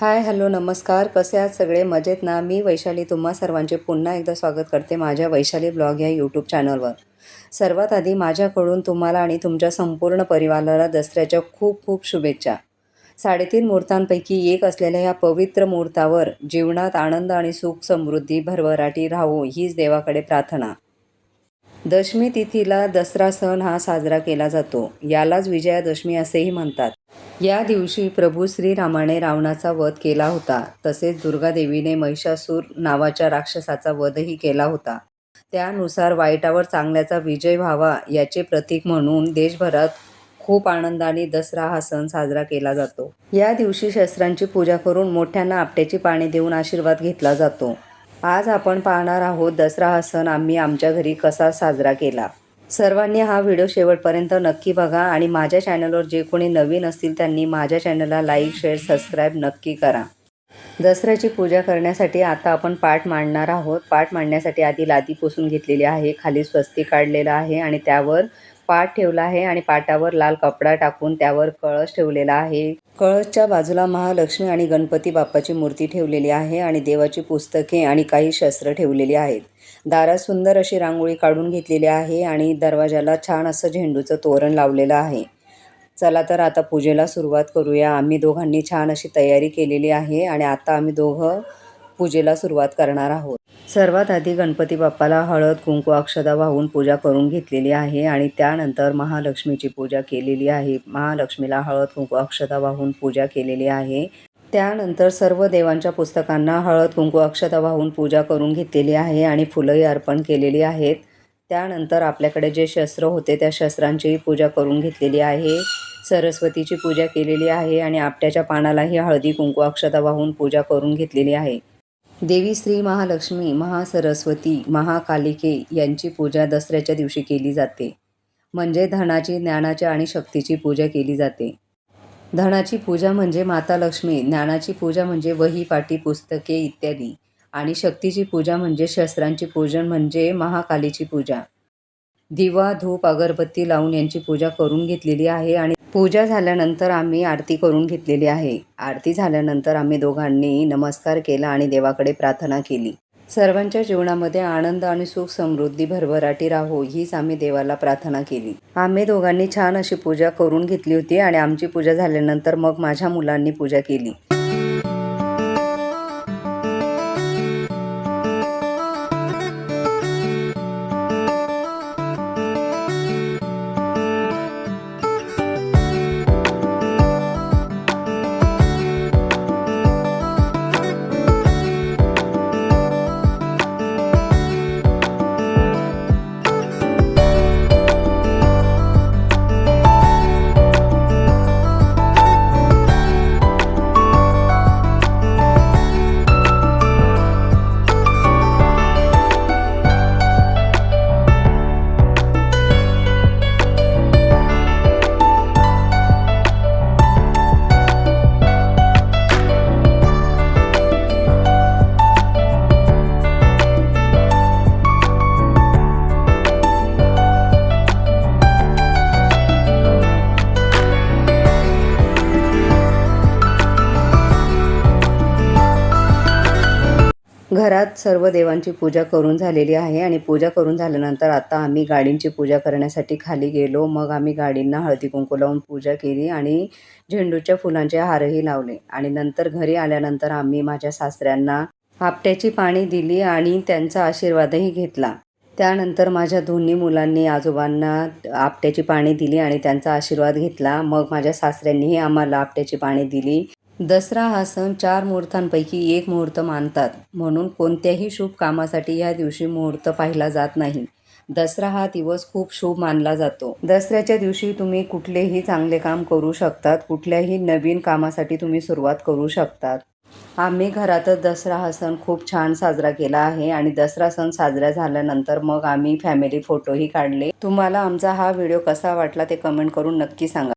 Hi hello नमस्कार. कसे आहात सगळे? मजेत ना? मी वैशाली तुम्हा सर्वांचे पुन्हा एकदा स्वागत करते माझ्या वैशाली ब्लॉग या यूट्यूब चॅनलवर. सर्वात आधी माझ्याकडून तुम्हाला आणि तुमच्या संपूर्ण परिवाराला दसऱ्याच्या खूप खूप शुभेच्छा. साडेतीन मुहूर्तांपैकी एक असलेल्या या पवित्र मुहूर्तावर जीवनात आनंद आणि सुख समृद्धी भरभराटी राहू हीच देवाकडे प्रार्थना. दशमी तिथीला दसरा सण हा साजरा केला जातो. यालाच विजयादशमी असेही म्हणतात. या दिवशी प्रभू श्रीरामाने रावणाचा वध केला होता. तसेच दुर्गादेवीने महिषासूर नावाच्या राक्षसाचा वधही केला होता. त्यानुसार वाईटावर चांगल्याचा विजय व्हावा याचे प्रतीक म्हणून देशभरात खूप आनंदाने दसरा हा सण साजरा केला जातो. या दिवशी शस्त्रांची पूजा करून मोठ्यांना आपट्याची पाणी देऊन आशीर्वाद घेतला जातो. आज आपण पाहणार आहोत दसरा हा सण आम्ही आमच्या घरी कसा साजरा केला. सर्वांनी हा व्हिडिओ शेवटपर्यंत नक्की बघा आणि माझ्या चॅनलवर जे कोणी नवीन असतील त्यांनी माझ्या चॅनलला लाईक शेअर सबस्क्राईब नक्की करा. दसऱ्याची पूजा करण्यासाठी आता आपण पाठ मांडणार आहोत. पाठ मांडण्यासाठी आधी लादी पुसून घेतलेली आहे खाली स्वस्ती काढलेलं आहे आणि त्यावर पाट ठेवला आहे आणि पाटावर लाल कपडा टाकून त्यावर कळस ठेवलेला आहे. कळसच्या बाजूला महालक्ष्मी आणि गणपती बाप्पाची मूर्ती ठेवलेली आहे आणि देवाची पुस्तके आणि काही शस्त्र ठेवलेली आहेत. दारात सुंदर अशी रांगोळी काढून घेतलेली आहे आणि दरवाजाला छान असं झेंडूचं तोरण लावलेलं आहे. चला तर आता पूजेला सुरुवात करूया. आम्ही दोघांनी छान अशी तयारी केलेली आहे आणि आता आम्ही दोघं पूजेला सुरुवात करणार आहोत. सर्वात आधी गणपती बाप्पाला हळद कुंकू अक्षदा वाहून पूजा करून घेतलेली आहे आणि त्यानंतर महालक्ष्मीची पूजा केलेली आहे. महालक्ष्मीला हळद कुंकू अक्षदा वाहून पूजा केलेली आहे. त्यानंतर सर्व देवांच्या पुस्तकांना हळद कुंकू अक्षता वाहून पूजा करून घेतलेली आहे आणि फुलंही अर्पण केलेली आहेत. त्यानंतर आपल्याकडे जे शस्त्र होते त्या शस्त्रांचीही पूजा करून घेतलेली आहे. सरस्वतीची पूजा केलेली आहे आणि आपट्याच्या पानालाही हळदी कुंकू अक्षता वाहून पूजा करून घेतलेली आहे. देवी श्री महालक्ष्मी महासरस्वती महाकालिके यांची पूजा दसऱ्याच्या दिवशी केली जाते. म्हणजे धनाची ज्ञानाची आणि शक्तीची पूजा केली जाते. धनाची पूजा म्हणजे माता लक्ष्मी ज्ञानाची पूजा म्हणजे वही पाटी पुस्तके इत्यादी. आणि शक्तीची पूजा म्हणजे शस्त्रांची पूजन म्हणजे महाकालीची पूजा. दिवा धूप अगरबत्ती लावून यांची पूजा करून घेतलेली आहे आणि पूजा झाल्यानंतर आम्ही आरती करून घेतलेली आहे. आरती झाल्यानंतर आम्ही दोघांनी नमस्कार केला आणि देवाकडे प्रार्थना केली. सर्वांच्या जीवनामध्ये आनंद आणि सुख समृद्धी भरभराटी राहो हीच आम्ही देवाला प्रार्थना केली. आम्ही दोघांनी छान अशी पूजा करून घेतली होती आणि आमची पूजा झाल्यानंतर मग माझ्या मुलांनी पूजा केली. घरात सर्व देवांची पूजा करून झालेली आहे आणि पूजा करून झाल्यानंतर आता आम्ही गाडींची पूजा करण्यासाठी खाली गेलो. मग आम्ही गाडींना हळदी कुंकू लावून पूजा केली आणि झेंडूच्या फुलांचे हारही लावले. आणि नंतर घरी आल्यानंतर आम्ही माझ्या सासऱ्यांना आपट्याची पाणी दिली आणि त्यांचा आशीर्वादही घेतला. त्यानंतर माझ्या दोन्ही मुलांनी आजोबांना आपट्याची पाणी दिली आणि त्यांचा आशीर्वाद घेतला. मग माझ्या सासऱ्यांनीही आम्हाला आपट्याची पाणी दिली. दसरा हा सण चार मुहूर्तांपैकी एक मुहूर्त मानतात. म्हणून कोणत्याही शुभ कामासाठी या दिवशी मुहूर्त पाहिला जात नाही. दसरा हा दिवस खूप शुभ मानला जातो. दसऱ्याच्या दिवशी तुम्ही कुठलेही चांगले काम करू शकतात. कुठल्याही नवीन कामासाठी तुम्ही सुरुवात करू शकतात. आम्ही घरातच दसरा हा सण खूप छान साजरा केला आहे आणि दसरा सण साजरा झाल्यानंतर मग आम्ही फॅमिली फोटोही काढले. तुम्हाला आमचा हा व्हिडिओ कसा वाटला ते कमेंट करून नक्की सांगा.